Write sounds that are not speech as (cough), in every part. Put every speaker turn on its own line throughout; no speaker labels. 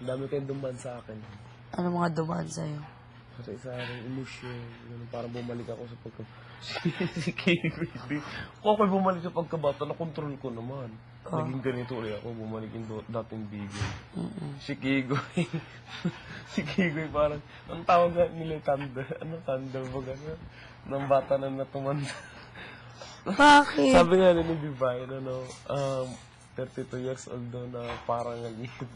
Ang dami kayong duman sa akin.
Ano mga dumaan sa'yo?
Kasi sa akin, emosyon. Ganun, parang bumalik ako sa pagka... (laughs) si hindi. Kung ako'y bumalik sa pagkabata, na-control ko naman.
Oh.
Naging ganito ulit ako, bumalik yung do- dating bigay.
Mm-mm.
Si Kigoy. (laughs) si Kigoy parang, ang tawag nga nila thunder. Ano thunder ba gano'n? Nang bata na natumanda.
Bakit?
Sabi nga ni Divine, ano, um, 32 years old daw na parang nag-isip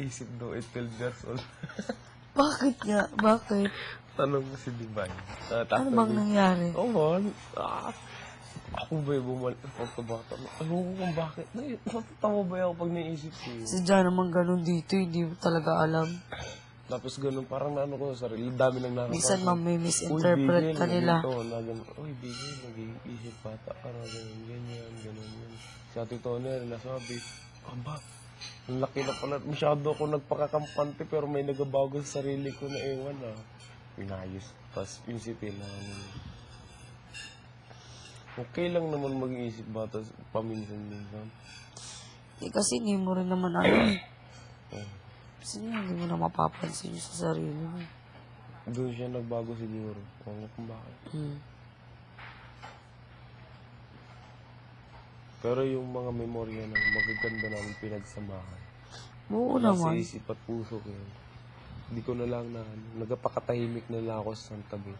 isip daw at 12 years old. (laughs)
Bakit nga? Bakit?
Tanong mo si Divine. Uh,
Ano bang nangyari?
Oo man. Ah, ako ba yung bumalik sa pagkabata? Ano ko kung bakit? Natatawa ba ako pag naisip ko yun?
Si John naman ganun dito, hindi mo talaga alam.
Tapos ganun, parang naano ko sa sarili, dami nang nakakasama.
Minsan mami-misinterpret ka nila.
Oo, na ganun. Uy, Bigel, nag-iisip bata ka na ganyan, ganyan, ganun, yun. Si Ate Tonel, nasabi, aba, ang laki na pala. Masyado ako nagpakakampante pero may nagabago sa sarili ko na ewan ah. Pinayos. Tapos isipin na ano. Okay lang naman mag-iisip bata paminsan-minsan.
Eh, kasi hindi mo rin naman ano eh. Kasi hindi mo na mapapansin yung sa sarili mo.
Doon siya nagbago siguro. Kung kung bakit.
Hmm.
Pero yung mga memorya ng magaganda namin pinagsamahan.
Oo
Nasa
naman.
isip at puso ko yun. Hindi ko na lang na, nagapakatahimik na lang ako sa tabi.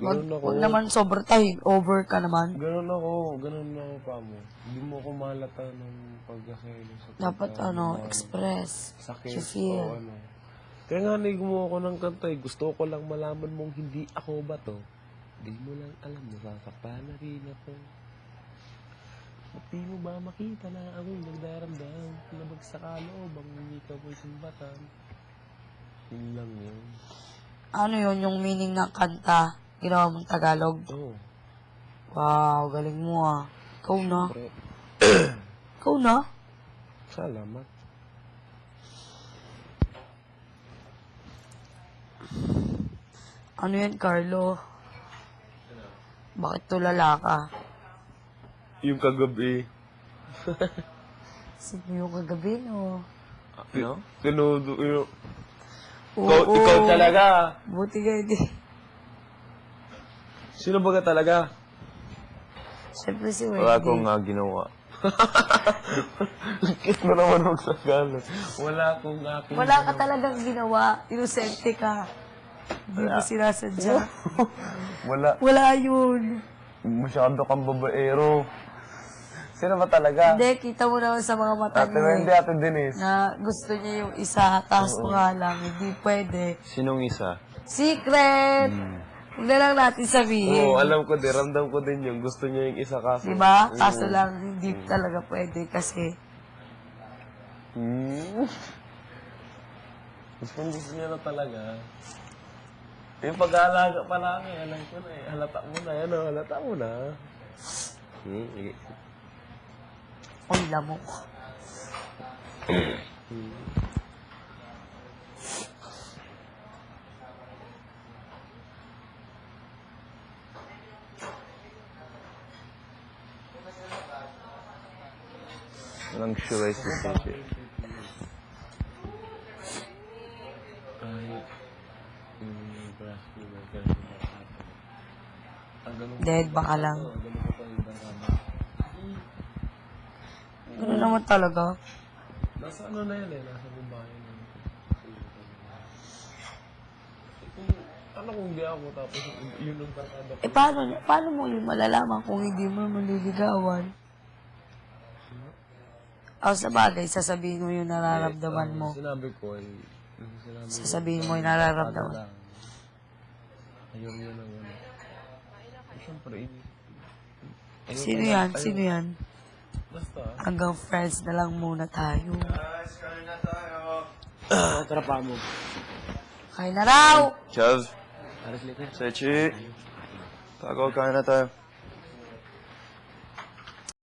Wag,
Ganun ako.
wag naman sobrang tahig. Over ka naman.
Ganun ako, ganun ako pa mo. Hindi mo ako malata ng pagkasaylo sa
Dapat
pagka-
ano, express.
sakit
You feel.
o ano. Kaya nga nag mo ako ng kanta eh. Gusto ko lang malaman mong hindi ako ba to. Di mo lang alam, nasasaktan na rin ako. Ba't di mo ba makita na ako'y nagdaramdam? Labag sa kaloob, ang ikaw mo'y sumbatan. Yun lang yun.
Ano yun, yung meaning ng kanta? Ginawa mong Tagalog?
Oo.
Wow, galing mo ah. Ikaw na. (clears throat) Ikaw na.
salamat.
Ano yan, Carlo? Bakit tulala ka?
Yung kagabi. (laughs)
Sino yung kagabi, no?
Ano? Tinudo, yun.
Oo,
ikaw talaga.
Buti ka hindi.
Sino ba ka talaga?
Siyempre si
Wala
Wendy. (laughs)
akong nga ginawa.
Kit mo naman magsagalog. Wala akong aking...
Wala ka talagang ginawa. Inosente ka. Hindi mo sinasadya. (laughs)
Wala.
Wala yun.
Masyado kang babaero. Sino ba talaga?
Hindi, kita mo naman sa mga mata
Ate
niya
Wendy,
eh,
Ate Denise.
na gusto niya yung isa, tapos mo nga lang, hindi pwede.
Sinong isa?
Secret! Huwag na lang natin sabihin.
Oo, alam ko din. Ramdam ko din yung gusto niya yung isa kaso.
Di ba? Kaso lang, hindi talaga pwede kasi
Hmm. Gusto gusto niya na talaga. Yung pag-aalaga pa namin, alam ko na eh. Halata mo na, ano, halata mo na. Hmm, sige.
Uy, lamok.
Walang sure ay si Sisi.
Ay, hmm, brush ko na, ganun na. Ang ganun
Dead baka lang.
ganun.
Ano naman talaga?
Nasa ano na yan eh, nasa babae na. Ano kung di ako, tapos yun ang barkada ko.
Eh, paano, paano mo yung malalaman kung hindi mo maliligawan? O sa bagay, sasabihin mo yung nararamdaman mo.
Sinabi ko ay, sinabi ko,
Sasabihin mo yung nararamdaman.
lang. Ayun yun ang ano. Siyempre, ini- ayun
Sino yan?
ayun,
Sino yan?
Basta.
Hanggang friends na lang muna tayo.
Ah, tara pa mo.
Kain na raw!
Chav,
Aris later.
Sechi. Tago, kain na tayo.